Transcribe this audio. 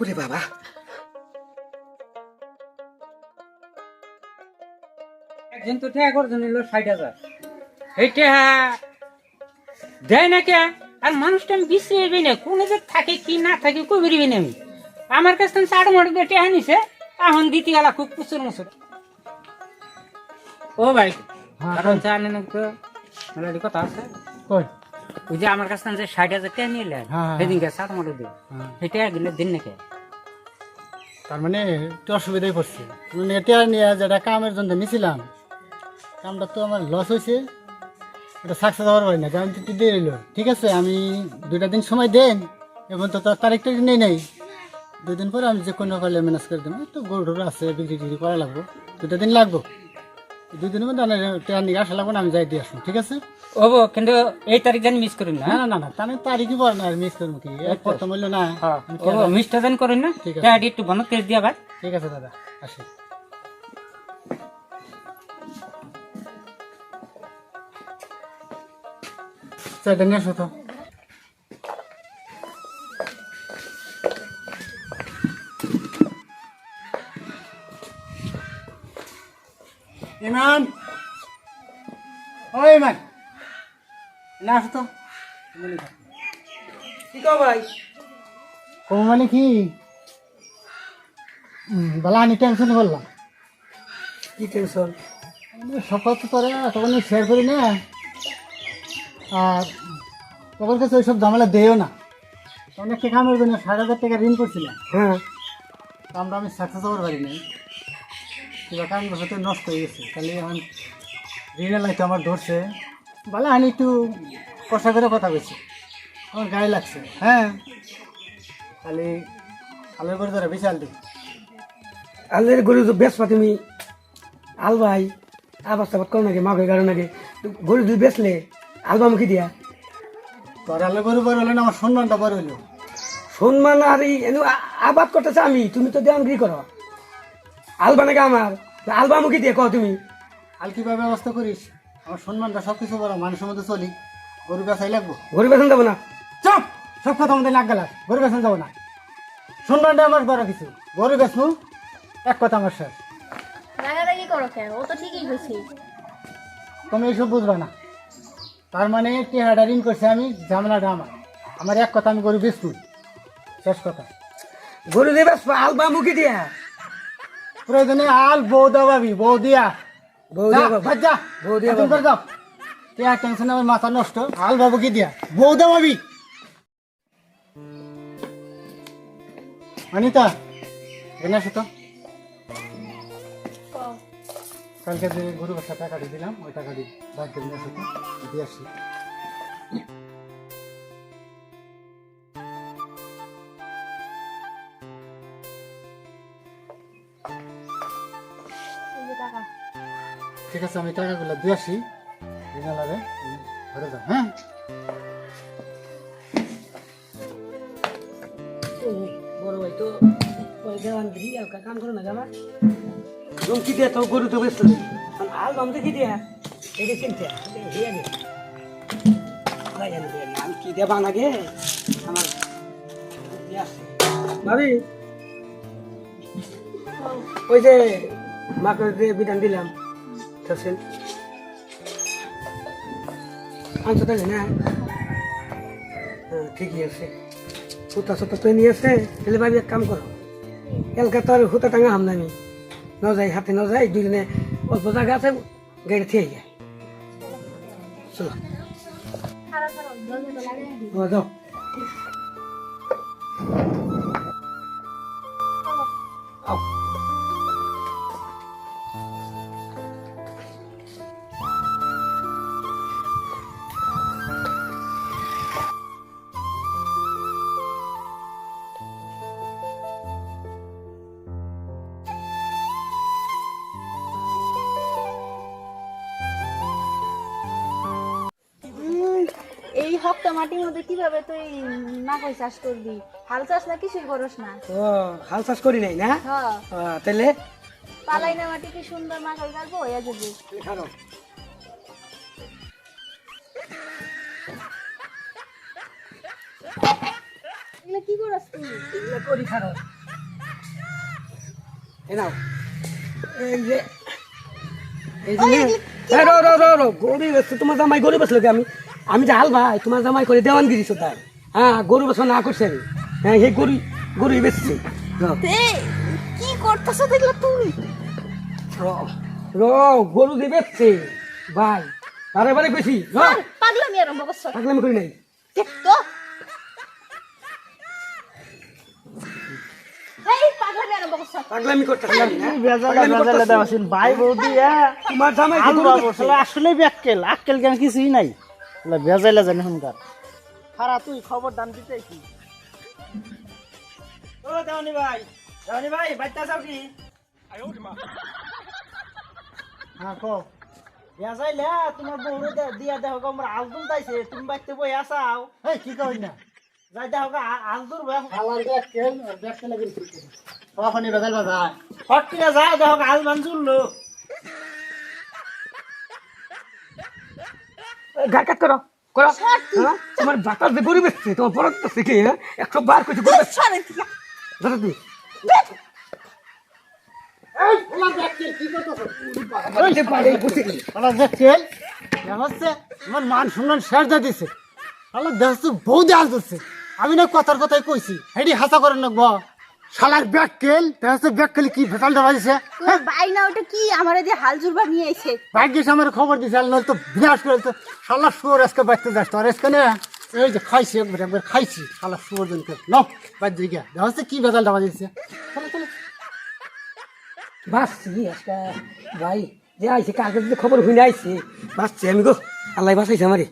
ওরে বাবা। একজন তো ঠেয়া করছে নিল ষাট হাজার। এই ঠেয়া দেয় না কে? আর মানুষটা আমি যাবি না কোন যে থাকে কি না থাকে কই বেরিবি না আমি? আমার কাছ থেকে চার মোটর দিয়ে নিছে এখন দিতে গেলা খুব প্রচুর মসুর ও ভাই কারণ তো মেলাডি কথা আছে। কই? ওই যে আমার কাছ থেকে যে ষাট হাজার টাকা হ্যাঁ, হ্যাঁ। সেদিনকে মোটর দিয়ে হ্যাঁ। সেই দিন নাকি? তার মানে একটু অসুবিধায় পড়ছে। এটা নিয়ে যেটা কামের জন্য নিছিলাম কামটা তো আমার লস হয়েছে। এটা সাকসেস হওয়ার পারি না কারণ দিয়ে রইল ঠিক আছে আমি দুইটা দিন সময় দেন এবং তো তার তারিখটা নেই নেই। দুই দিন পরে আমি যে কোনো কালে ম্যানেজ করে দেবো তো গরু আছে বিক্রি টিক্রি করা লাগবো। দুটা দিন লাগবো। এই দুই দিনের মধ্যে ট্রেন দিকে আসা লাগবো আমি যাই দিয়ে আসব ঠিক আছে? ও বো, কিন্তু এই তারিখ জানি মিস করেন না না না না না তাহলে তারিখই পরে না মিস করব কি? এক প্রথম হইল না হ্যাঁ। আমি ও মিসটা জানি করেন না? ঠিক আছে। একটু বনত করে দিয়া ভাই ঠিক আছে দাদা আসি। চাইটা নিয়ে আসো তো। ইমান ও ইমান না আসো তো। কি কও ভাই? কম মানে কি? বলা আমি টেনশন করলাম কি টেনশন সকাল তো তোরা তখন শেয়ার করি না। আর তোর কাছে ওইসব ঝামেলা দেও না। অনেক টাকা আমার জন্য ষাট হাজার টাকা ঋণ করছিলাম। হ্যাঁ। কামটা আমি সাকসেস হওয়ার পারি নাই। কাম হয়তো নষ্ট হয়ে গেছে। তাহলে এখন ঋণের লাইতে আমার ধরছে। বলে আমি একটু কষা করে কথা বলছি। আমার গায়ে লাগছে। হ্যাঁ। খালি আলোর করে ধরে বিশাল দিই আল্লের গরু তো বেচবা তুমি। আল ভাই আবাস টাবাস করো নাকি মাকে গাড়ো নাকি? গরু দুই বেচলে আলবা মুখি দিয়া। তোর আলো গরু বড় হলে না আমার সম্মানটা বড় হইল? সম্মান আর আবাদ করতেছে আমি তুমি তো কি করো। আলবা নাকি আমার? আলবা মুখি দিয়ে কও তুমি? আল কীভাবে ব্যবস্থা করিস? আমার সম্মানটা সব কিছু বড় মানুষের মধ্যে চলি। গরু বেচাই লাগবো। গরু বেচন যাব না। চপ! সব কথা আমাদের নাক গেলাস গরু বেচন যাব না। সম্মানটা আমার বড় কিছু। গরু বেচনু এক কথা আমার শেষ। রাগারাগি করো কেন? ও তো ঠিকই কইছে তুমি এইসব বুঝবা না। তার মানে টেহাটা ঋণ করছে আমি? ঝামেলাটা আমার। আমার এক কথা আমি গরু বেচনু শেষ কথা। গরু দিয়ে বেচবা? আলবা মুখি দিয়া? প্রয়োজনে আল বউ দাবাবি বউ দিয়া বউ দিয়া ভাত যা বউ দিয়া একদম করে যাও টেনশন আমার মাথা নষ্ট। আল বাবু কি দিয়া? বউ দাবাবি অনিতা এনে আসো তো। কালকে যে গরু বাচ্চা টাকা দিয়ে দিলাম ওই টাকা দিয়ে বাইক করে নিয়ে দিয়ে আসি। ঠিক আছে আমি টাকাগুলো দিয়ে আসি। রিনালারে ঘরে যাও হ্যাঁ? বড় ভাই তো ওই দেওয়ান দিই কাম করো না আমার জমকি দিয়ে তো গরু তো কি দিয়া। এটা চিনতে হিয়া নে। আমি কি আমার ভাবি ওই যে মাকে বিধান দিলাম। থাকছেন আনছো তাহলে, না? হ্যাঁ আছে। হুতা সুতা তো নিয়ে আছে, তাহলে ভাবি এক কাম করো। এলকা তো আর টাঙা হাম আমি। ন হাতে ন যাই দুজনে অল্প আছে গাড়ি থেকে যায় চলো। হপ্তা মাটির মধ্যে কীভাবে তুই মাকই চাষ করবি? হাল চাষ না কিছুই করস না? ও হাল চাষ করি নাই না? তাহলে পালাই না মাটি কি সুন্দর হইয়া যাবে এগুলো কি করস তুই? এগুলো করি খারাপ এ নাও। এই যে এই যে এ রো রো রো রো তোমার জামাই গরু বেচলো কি আমি। আমি যে হাল ভাই তোমার জামাই করে দেওয়ানগিরি তাই হ্যাঁ গরু বেচো না করছে আমি হ্যাঁ সেই গরু গরুই বেচছে কি করতেছ দেখলে তুই র গরু বেচছে ভাই বারে বারে কইছি পাগলামি আরম্ভ করছ পাগলামি করি নাই তো পাগলামি করতে ভাই বৌদি হ্যাঁ তোমার জামাই গরু আসলে ব্যাককেল আক্কেল জ্ঞান কিছুই নাই বেজাইলে জানি হুনকার। খারা তুই খবর দাম দিতে কি? ও দেওয়ানি ভাই দেওয়ানি ভাই বাচ্চা যাও কি? হ্যাঁ কো। বেজাইলে তোমার বউরে দে- দিয়া দেখো গো, আমার আলদুল তাইছে তুমি বাইতে বই আসাও। এই কি কই না? যাই দেখো আলদুর বই হালাল ব্যাককেল আর ব্যাককেল লাগি কখনই বেজাল বাজায়। হট করে যাও দেখো আল মানজুর লোক ঘাট কাট করো করো। হ্যাঁ? তোমার বাতাস যে গরু তোমার পরত তো শিখে হ্যাঁ? একশো বার গরু ধরো হচ্ছে আমার মান সম্মান শেষ দিয়ে দিছে। বউ দেয়াল দিচ্ছে আমি না কথার কথাই কইছি। হেডি হাসা করে নেব শালার ব্যাগ কেল দেখছ ব্যাগ কেল কি ভেতাল দেওয়া দিছে তোর ভাই না ওটা কি? আমার দিয়ে হাল জুরবা নিয়ে আইছে। ভাগ্যিস আমার খবর দিছে আর নয়তো বিনাশ করে তো শালা শুয়োর আজকে বাঁচতে যাস তো আর আজকে না এই যে খাইছি একবার একবার খাইছি। শালা শুয়োর জনকে ন বাদ দিয়ে গিয়া। দেখছ কি ভেতাল দেওয়া বাসছি আজকে ভাই। যে আইছে খবর হইনে আইছে বাসছি আমি গো। আল্লাহ বাঁচাইছে আমারে।